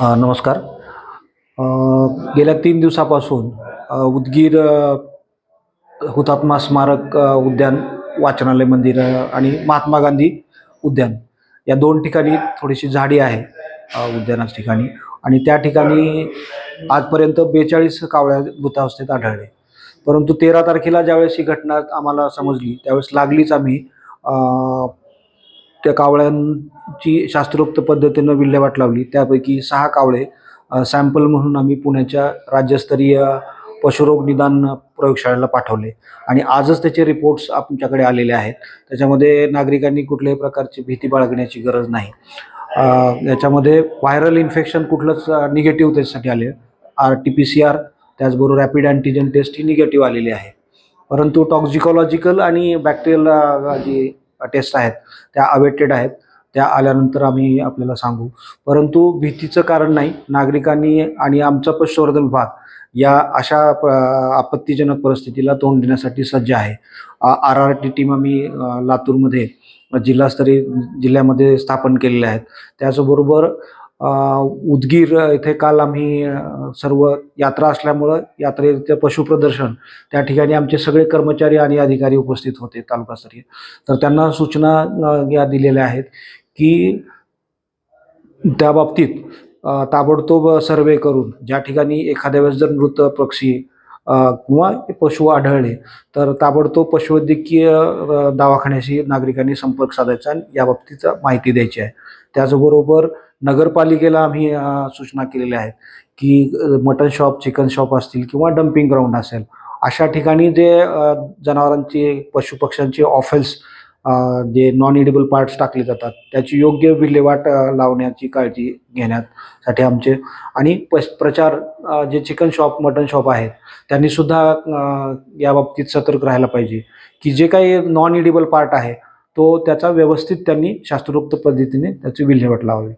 नमस्कार. गेल्या तीन दिवसापासून उदगीर हुतात्मा स्मारक उद्यान वाचनालय मंदिर आणि महात्मा गांधी उद्यान या दोन ठिकाणी थोडीशी झाडी आहे उद्यानाच उद्यानाच्या ठिकाणी. आणि त्या ठिकाणी आजपर्यंत बेचाळीस कावळ्या मृतावस्थेत आढळले. परंतु तेरा तारखेला ज्यावेळेस ही घटना आम्हाला समजली त्यावेळेस लागलीच आम्ही त्या कावळ्यांची शास्त्रोक्त पद्धतीनं विल्हेवाट लावली. त्यापैकी सहा कावळे सॅम्पल म्हणून आम्ही पुण्याच्या राज्यस्तरीय पशुरोग निदान प्रयोगशाळेला पाठवले. आणि आजच त्याचे रिपोर्ट्स आमच्याकडे आलेले आहेत. त्याच्यामध्ये नागरिकांनी कुठल्याही प्रकारची भीती बाळगण्याची गरज नाही. याच्यामध्ये व्हायरल इन्फेक्शन कुठलंच निगेटिव्ह त्याच्यासाठी आले R T P C R त्याचबरोबर रॅपिड अँटीजन टेस्ट ही निगेटिव्ह आलेली आहे. परंतु टॉक्झिकॉलॉजिकल आणि बॅक्टेरियल जी टेस्ट आहेत त्या अवेटेड आहेत त्या आल्यानंतर आम्ही आपल्याला सांगू. परंतु भीतीचं कारण नाही. नागरिकांनी आणि आमचा पशुसंवर्धन विभाग या अशा प- आपत्तीजनक परिस्थितीला तोंड देण्यासाठी सज्ज आहे. आर आर टी टीम आम्ही लातूरमध्ये जिल्हास्तरीय जिल्ह्यामध्ये स्थापन केलेल्या आहेत. त्याचबरोबर उदगीर इथे काल आम्ही सर्व यात्रा असल्यामुळं यात्रेचं पशुप्रदर्शन त्या ठिकाणी आमचे सगळे कर्मचारी आणि अधिकारी उपस्थित होते तालुकास्तरीय तर त्यांना सूचना या दिलेल्या आहेत की त्या बाबतीत ताबडतोब सर्वे करून ज्या ठिकाणी एखाद्या वेळेस जर मृत पक्षी किंवा पशु आढळले तर ताबडतोब पशुवैद्यकीय दवाखान्याशी नागरिकांनी संपर्क साधायचा आणि या माहिती द्यायची आहे. त्याचबरोबर नगरपालिकेला आम्ही सूचना केलेल्या आहेत की मटन शॉप चिकन शॉप असतील किंवा डम्पिंग ग्राउंड असेल अशा ठिकाणी जे जनावरांचे पशुपक्ष्यांचे ऑफेल्स जे नॉन इडेबल पार्ट्स टाकले जातात त्याची योग्य विल्हेवाट लावण्याची काळजी घेण्यासाठी आमचे आणि प प्रचार जे चिकन शॉप मटन शॉप आहेत त्यांनी सुद्धा या बाबतीत सतर्क राहायला पाहिजे की जे काही नॉन इडेबल पार्ट आहे तो त्याचा व्यवस्थित त्यांनी शास्त्रोक्त पद्धतीने त्याची विल्हेवाट लावावी.